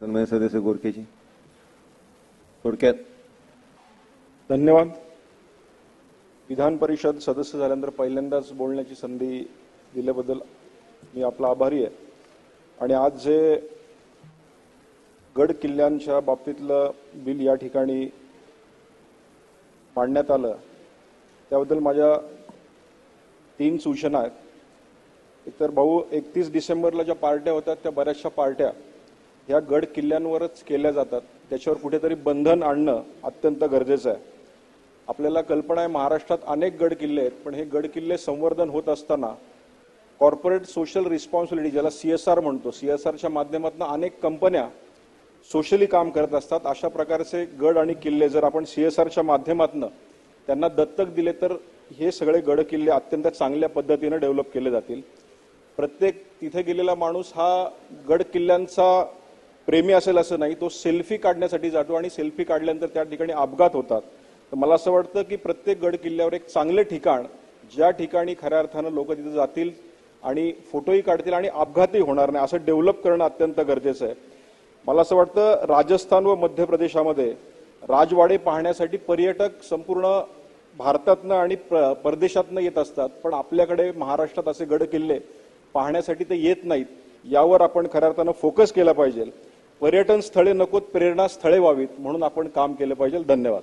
सन्मान्य सदस्य गोरखेजी. थोडक्यात धन्यवाद. विधान परिषद सदस्य झाल्यानंतर पहिल्यांदाच बोलण्याची संधी दिल्याबद्दल मी आपला आभारी आहे. आणि आज जे गड किल्ल्यांच्या बाबतीतलं बिल या ठिकाणी मांडण्यात आलं त्याबद्दल माझ्या तीन सूचना आहेत. एकतर भाऊ एकतीस डिसेंबरला ज्या पार्ट्या होतात त्या बऱ्याचशा पार्ट्या ह्या गड किल्ल्यांवरच केल्या जातात. त्याच्यावर कुठेतरी बंधन आणणं अत्यंत गरजेचं आहे. आपल्याला कल्पना आहे महाराष्ट्रात अनेक गड किल्ले आहेत पण हे गड किल्ले संवर्धन होत असताना कॉर्पोरेट सोशल रिस्पॉन्सिबिलिटी ज्याला सी एस आर म्हणतो सी एस आरच्या माध्यमातून अनेक कंपन्या सोशली काम करत असतात. अशा प्रकारचे गड आणि किल्ले जर आपण सी एस आरच्या माध्यमातून त्यांना दत्तक दिले तर हे सगळे गड किल्ले अत्यंत चांगल्या पद्धतीनं डेव्हलप केले जातील. प्रत्येक तिथे गेलेला माणूस हा गड किल्ल्यांचा प्रेमी असेल असं नाही तो सेल्फी काढण्यासाठी जातो आणि सेल्फी काढल्यानंतर त्या ठिकाणी अपघात होतात. तर मला असं वाटतं की प्रत्येक गड किल्ल्यावर एक चांगले ठिकाण ज्या ठिकाणी खऱ्या अर्थानं लोक तिथे जातील आणि फोटोही काढतील आणि अपघातही होणार नाही असं डेव्हलप करणं अत्यंत गरजेचं आहे. मला असं वाटतं राजस्थान व मध्य प्रदेशामध्ये राजवाडे पाहण्यासाठी पर्यटक संपूर्ण भारतातनं आणि प्र- परदेशातनं येत असतात पण आपल्याकडे महाराष्ट्रात असे गड किल्ले पाहण्यासाठी ते येत नाहीत यावर आपण खऱ्या अर्थानं फोकस केला पाहिजे. पर्यटन स्थळे नकोत प्रेरणा स्थळे व्हावीत म्हणून आपण काम केलं पाहिजे. धन्यवाद.